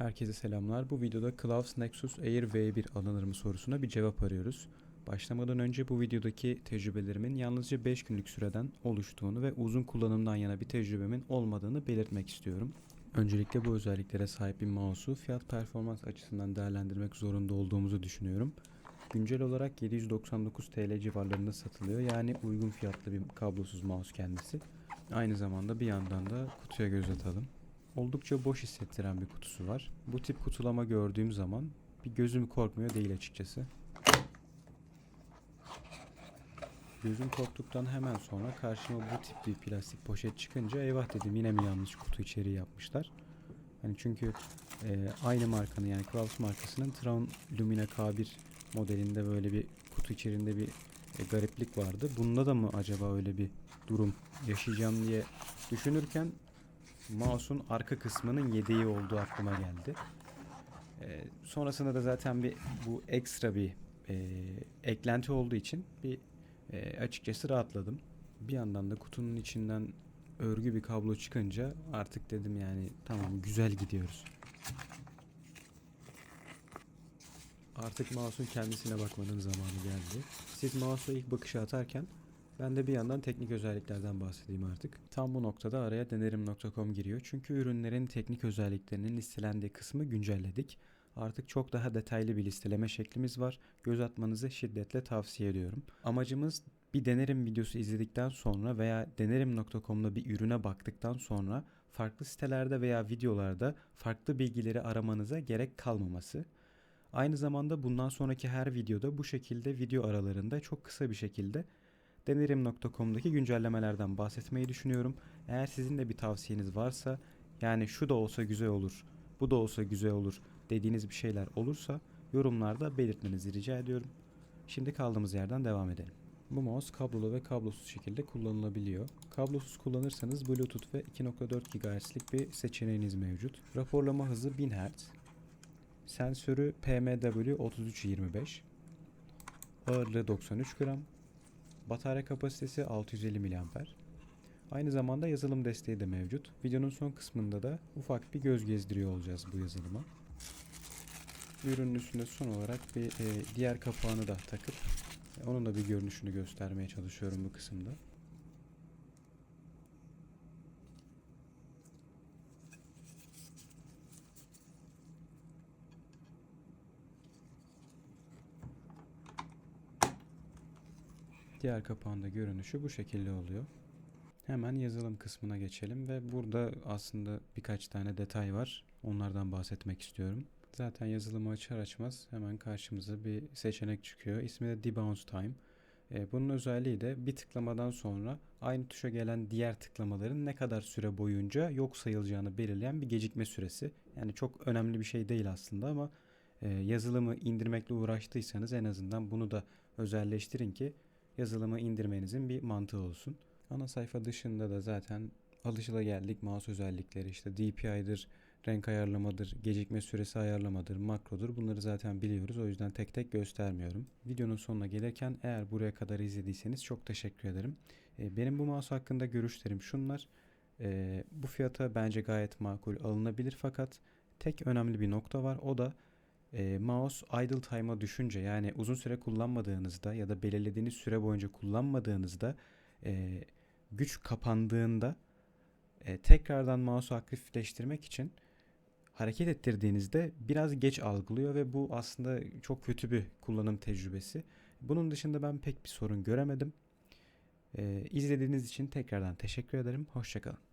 Herkese selamlar. Bu videoda Klaus Nexus Air V1 alınır mı sorusuna bir cevap arıyoruz. Başlamadan önce bu videodaki tecrübelerimin yalnızca 5 günlük süreden oluştuğunu ve uzun kullanımdan yana bir tecrübemin olmadığını belirtmek istiyorum. Öncelikle bu özelliklere sahip bir mouse'u fiyat performans açısından değerlendirmek zorunda olduğumuzu düşünüyorum. Güncel olarak 799 TL civarlarında satılıyor. Yani uygun fiyatlı bir kablosuz mouse kendisi. Aynı zamanda bir yandan da kutuya göz atalım. Oldukça boş hissettiren bir kutusu var. Bu tip kutulama gördüğüm zaman bir gözüm korkmuyor değil açıkçası. Gözüm korktuktan hemen sonra karşıma bu tip bir plastik poşet çıkınca eyvah dedim yine mi yanlış kutu içeriği yapmışlar. Hani çünkü e, aynı markanın yani Kraus markasının Traun Lumina K1 modelinde böyle bir kutu içerisinde bir e, gariplik vardı. Bunda da mı acaba öyle bir durum yaşayacağım diye düşünürken mouse'un arka kısmının yedeği olduğu aklıma geldi. Ee, sonrasında da zaten bir bu ekstra bir e, eklenti olduğu için bir e, açıkçası rahatladım. Bir yandan da kutunun içinden örgü bir kablo çıkınca artık dedim yani tamam güzel gidiyoruz. Artık mouse'un kendisine bakmanın zamanı geldi. Siz mouse'a ilk bakışı atarken ben de bir yandan teknik özelliklerden bahsedeyim artık. Tam bu noktada araya denerim.com giriyor. Çünkü ürünlerin teknik özelliklerinin listelendiği kısmı güncelledik. Artık çok daha detaylı bir listeleme şeklimiz var. Göz atmanızı şiddetle tavsiye ediyorum. Amacımız bir denerim videosu izledikten sonra veya denerim.com'da bir ürüne baktıktan sonra farklı sitelerde veya videolarda farklı bilgileri aramanıza gerek kalmaması. Aynı zamanda bundan sonraki her videoda bu şekilde video aralarında çok kısa bir şekilde denerim.com'daki güncellemelerden bahsetmeyi düşünüyorum. Eğer sizin de bir tavsiyeniz varsa yani şu da olsa güzel olur, bu da olsa güzel olur dediğiniz bir şeyler olursa yorumlarda belirtmenizi rica ediyorum. Şimdi kaldığımız yerden devam edelim. Bu mouse kablolu ve kablosuz şekilde kullanılabiliyor. Kablosuz kullanırsanız Bluetooth ve 2.4 GHz'lik bir seçeneğiniz mevcut. Raporlama hızı 1000 Hz. Sensörü PMW3325. Ağırlığı 93 gram. Batarya kapasitesi 650 mAh. Aynı zamanda yazılım desteği de mevcut. Videonun son kısmında da ufak bir göz gezdiriyor olacağız bu yazılıma. Ürünün üstünde son olarak bir e, diğer kapağını da takıp onun da bir görünüşünü göstermeye çalışıyorum bu kısımda. Diğer kapağında görünüşü bu şekilde oluyor. Hemen yazılım kısmına geçelim ve burada aslında birkaç tane detay var. Onlardan bahsetmek istiyorum. Zaten yazılımı açar açmaz hemen karşımıza bir seçenek çıkıyor. İsmi de Debounce Time. E, bunun özelliği de bir tıklamadan sonra aynı tuşa gelen diğer tıklamaların ne kadar süre boyunca yok sayılacağını belirleyen bir gecikme süresi. Yani çok önemli bir şey değil aslında ama e, yazılımı indirmekle uğraştıysanız en azından bunu da özelleştirin ki yazılımı indirmenizin bir mantığı olsun. Ana sayfa dışında da zaten alışılageldik mouse özellikleri işte DPI'dir, renk ayarlamadır, gecikme süresi ayarlamadır, makrodur bunları zaten biliyoruz o yüzden tek tek göstermiyorum. Videonun sonuna gelirken eğer buraya kadar izlediyseniz çok teşekkür ederim. Ee, Benim bu mouse hakkında görüşlerim şunlar. Ee, Bu fiyata bence gayet makul alınabilir fakat tek önemli bir nokta var o da e, mouse idle time'a düşünce yani uzun süre kullanmadığınızda ya da belirlediğiniz süre boyunca kullanmadığınızda e, güç kapandığında e, tekrardan mouse'u aktifleştirmek için hareket ettirdiğinizde biraz geç algılıyor ve bu aslında çok kötü bir kullanım tecrübesi. Bunun dışında ben pek bir sorun göremedim. E, izlediğiniz için tekrardan teşekkür ederim. Hoşçakalın.